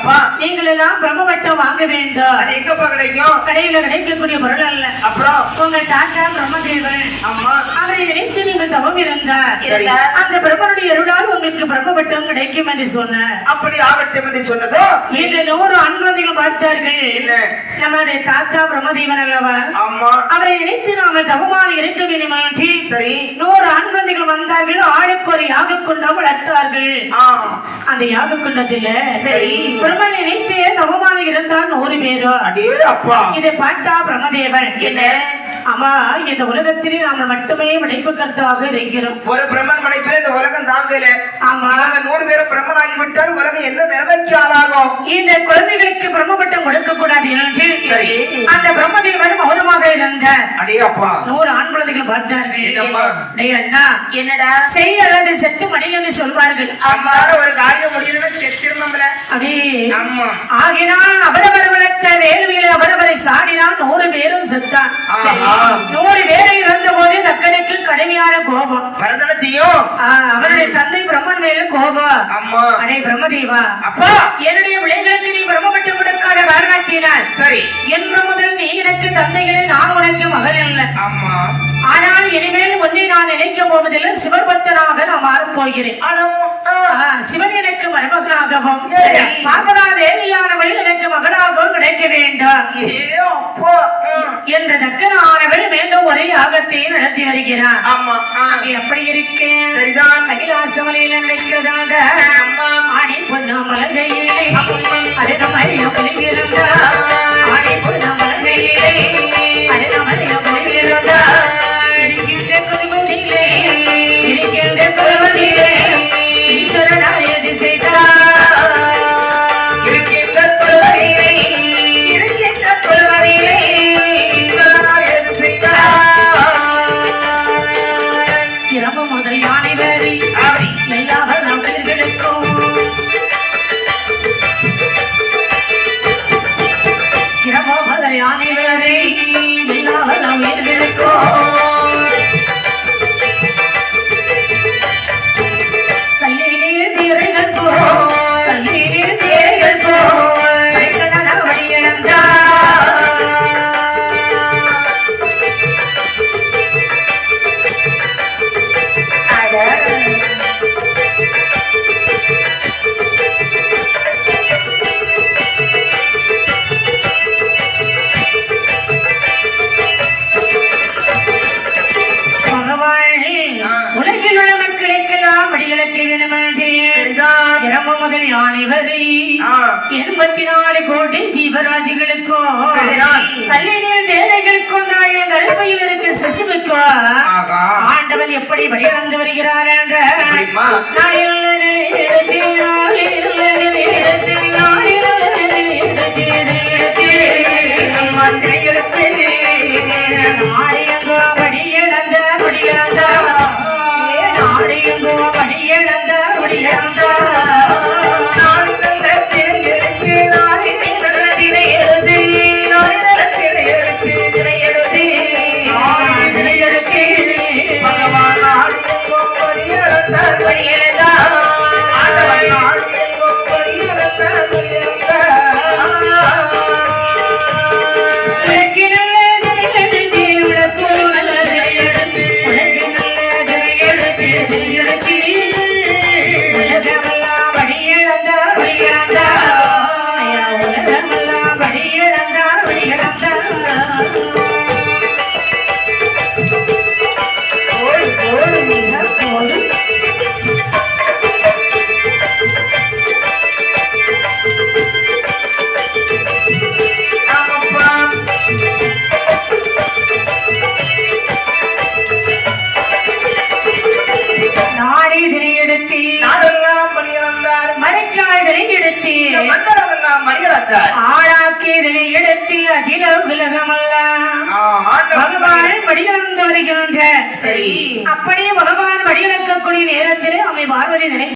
அப்பா நீங்கள் எல்லாம் பிரம்மபட்டம் வாங்க வேண்டும். அது எங்கப்பா கிடைக்கும்? கடையில கிடைக்கக்கூடிய பொருள் அல்ல. அப்புறம்? உங்க தாத்தா பிரம்மதேவன். அம்மா. அவரை நினைத்து நீங்கள் தவம் இருந்தார். அந்த பிரம்மனுடைய அருளால் உங்களுக்கு பிரம்மபட்டம் கிடைக்கும் என்று சொன்னார். அப்படி ஆகட்டும் என்று சொன்னதோ? இந்த நூறு ஆண்குழந்தைகள் பார்த்தார்கள். என்ன? நம்முடைய தாத்தா பிரம்மதேவன் அல்லவா? ஆமா. அவரை நினைத்து நாம தவமாக இருக்க வேண்டும் சரி. நூறு குழந்தைகள் வந்தார்கள். ஒரு யாக குண்டம் வளர்த்தார்கள் ஆ அந்த யாக குண்டத்துல சரி. பிரம்ம நினைத்து தவமாக இருந்தால் நூறு பேரும் இதை பார்த்தா பிரம்மதேவன். என்ன? ஆமா இந்த உலகத்திலே நாம மட்டுமே விடைப்பு கருத்தாக இருக்கிறோம். ஒரு பிரம்மன் படைப்பில் இந்த உலகம் தாங்கல. ஆமா. நாங்க நூறு பேரும் பிரம்மன் ஆகிவிட்டால் உலகம் என்ன நிலைமைக்கு ஆளாகும் இந்த குழந்தைகளுக்கு பிரம்மபட்டம் கொடுக்க கூடாது என்று சரி. அந்த பிரம்மதேவன் மௌனமாக இருந்தார். அடே அப்பா. நூறு ஆண் குழந்தைகள் பார்த்தார்கள். என்னடா? செய் அல்லது செத்து என்று சொல்வார்கள். அம்மால ஒரு காரியம் முடியலன்னா செத்திருந்தோம்ல அடே. ஆமா ஆகினால் அவரவர் வளர்த்த வேள்வியில அவரவரை சாடினால் நூறு பேரும் செத்தான். நூறு பேரை இறந்த போது தக்கனுக்கு கடுமையான கோபம். வரதான செய்யும்? அவருடைய தந்தை பிரம்மன் மேல கோபம். அம்மா அடே பிரம்மதேவா. அப்பா! என்னுடைய பிள்ளைகளுக்கு நீ பிரம்மப்பட்டு கொடுக்காத காரணத்தினால் சரி. என்று முதல் நீ எனக்கு தந்தைகளே நான் உனக்கு மகன் அல்ல ஆமா. ஆனால் இனிமேல் ஒன்றை நான் நினைக்க போவதில்லை. சிவபக்தனாக நான் மாறப் போகிறேன். சிவன் எனக்கு மருமகனாகவும் தேவியானவள் எனக்கு கிடைக்க வேண்டும். என்ற தக்கனானவள் மீண்டும் ஒரே யாகத்தை நடத்தி வருகிறார். ஆமா. எப்படி இருக்கேன்? சரிதான். ஆணி பொண்ணு அது நம்ம இருந்தா ஆணி பொண்ணு சரிதான். இரவு முதல் யானை வரை. எண்பத்தி நாலு கோடி ஜீவராசிகளுக்கும் சரிதான். கல்லீரில் தேதைகளுக்கும் நாயன் கருப்பையில் இருக்க சிசுவுக்கும். ஆண்டவன் எப்படி வழியிழந்து வருகிறார் என்ற? வழியளந்தார். ஆளாக்கி திரையெடுத்தி அகில உலகமெல்லாம் ஆ, ஆண்டவன் பகவான் வடிவளந்து வருகின்ற சரி அப்படியே பகவான் வடிவளக்கக்கூடிய நேரத்திலே அவை பார்வதி நினை